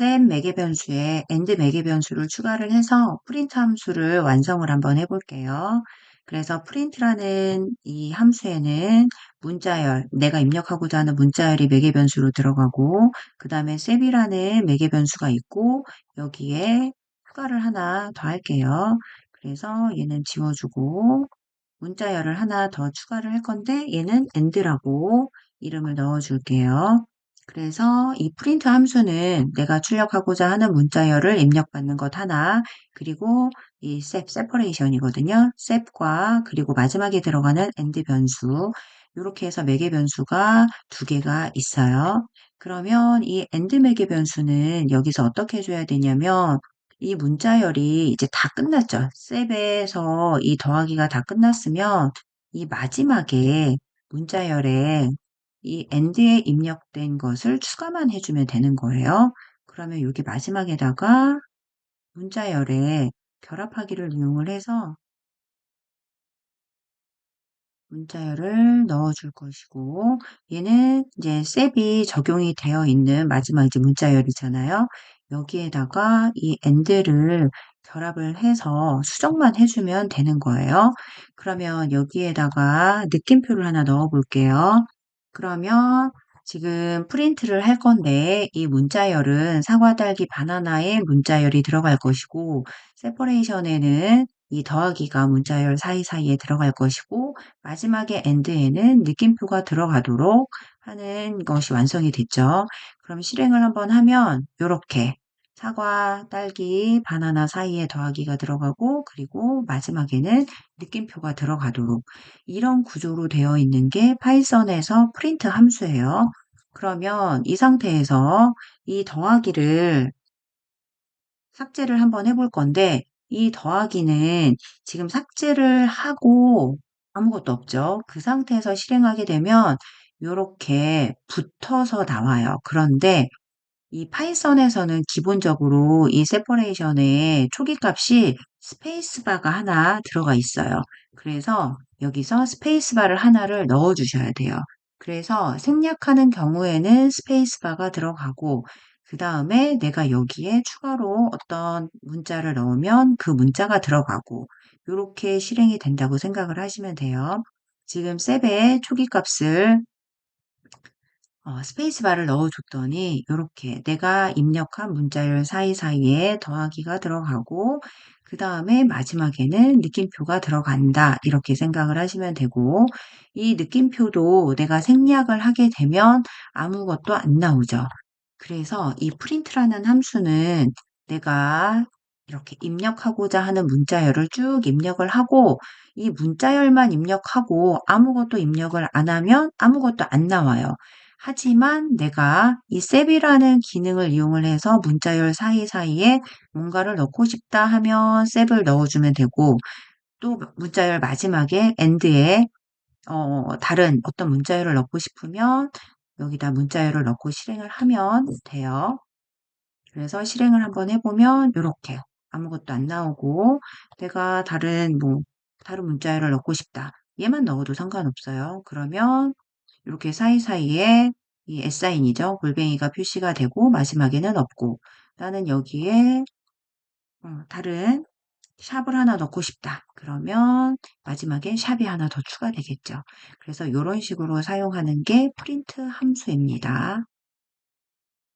셋 매개 변수에 end 매개 변수를 추가를 해서 프린트 함수를 완성을 한번 해볼게요. 그래서 print라는 이 함수에는 문자열, 내가 입력하고자 하는 문자열이 매개 변수로 들어가고 그 다음에 셉이라는 매개 변수가 있고 여기에 추가를 하나 더 할게요. 그래서 얘는 지워주고 문자열을 하나 더 추가를 할 건데 얘는 end라고 이름을 넣어줄게요. 그래서 이 프린트 함수는 내가 출력하고자 하는 문자열을 입력받는 것 하나 그리고 이 sep, separation이거든요. sep과 그리고 마지막에 들어가는 end 변수 이렇게 해서 매개 변수가 두 개가 있어요. 그러면 이 end 매개 변수는 여기서 어떻게 해줘야 되냐면 이 문자열이 이제 다 끝났죠. 셉에서 이 더하기가 다 끝났으면 이 마지막에 문자열에 이 end에 입력된 것을 추가만 해주면 되는 거예요. 그러면 여기 마지막에다가 문자열에 결합하기를 이용을 해서 문자열을 넣어줄 것이고 얘는 이제 셉이 적용이 되어 있는 마지막 이제 문자열이잖아요. 여기에다가 이 end를 결합을 해서 수정만 해주면 되는 거예요. 그러면 여기에다가 느낌표를 하나 넣어 볼게요. 그러면 지금 프린트를 할 건데 이 문자열은 사과, 딸기, 바나나의 문자열이 들어갈 것이고 세퍼레이션에는 이 더하기가 문자열 사이사이에 들어갈 것이고 마지막에 end에는 느낌표가 들어가도록 하는 것이 완성이 됐죠. 그럼 실행을 한번 하면 이렇게 사과, 딸기, 바나나 사이에 더하기가 들어가고 그리고 마지막에는 느낌표가 들어가도록 이런 구조로 되어 있는 게 파이썬에서 프린트 함수예요. 그러면 이 상태에서 이 더하기를 삭제를 한번 해볼 건데 이 더하기는 지금 삭제를 하고 아무것도 없죠. 그 상태에서 실행하게 되면 이렇게 붙어서 나와요. 그런데 이 파이썬에서는 기본적으로 이 세퍼레이션의 초기 값이 스페이스바가 하나 들어가 있어요. 그래서 여기서 스페이스바를 하나를 넣어 주셔야 돼요. 그래서 생략하는 경우에는 스페이스바가 들어가고 그 다음에 내가 여기에 추가로 어떤 문자를 넣으면 그 문자가 들어가고 이렇게 실행이 된다고 생각을 하시면 돼요. 지금 셉의 초기 값을 어, 스페이스바를 넣어줬더니 이렇게 내가 입력한 문자열 사이사이에 더하기가 들어가고 그 다음에 마지막에는 느낌표가 들어간다 이렇게 생각을 하시면 되고 이 느낌표도 내가 생략을 하게 되면 아무것도 안 나오죠. 그래서 이 print라는 함수는 내가 이렇게 입력하고자 하는 문자열을 쭉 입력을 하고 이 문자열만 입력하고 아무것도 입력을 안 하면 아무것도 안 나와요. 하지만 내가 이 셉이라는 기능을 이용을 해서 문자열 사이사이에 뭔가를 넣고 싶다 하면 셉을 넣어주면 되고 또 문자열 마지막에 end에 어, 다른 어떤 문자열을 넣고 싶으면 여기다 문자열을 넣고 실행을 하면 돼요. 그래서 실행을 한번 해보면 이렇게 아무것도 안 나오고 내가 다른 뭐 다른 문자열을 넣고 싶다. 얘만 넣어도 상관없어요. 그러면 이렇게 사이사이에 이 S사인이죠. 골뱅이가 표시가 되고 마지막에는 없고 나는 여기에 어, 다른 샵을 하나 넣고 싶다. 그러면 마지막엔 샵이 하나 더 추가되겠죠. 그래서 이런 식으로 사용하는 게 프린트 함수입니다.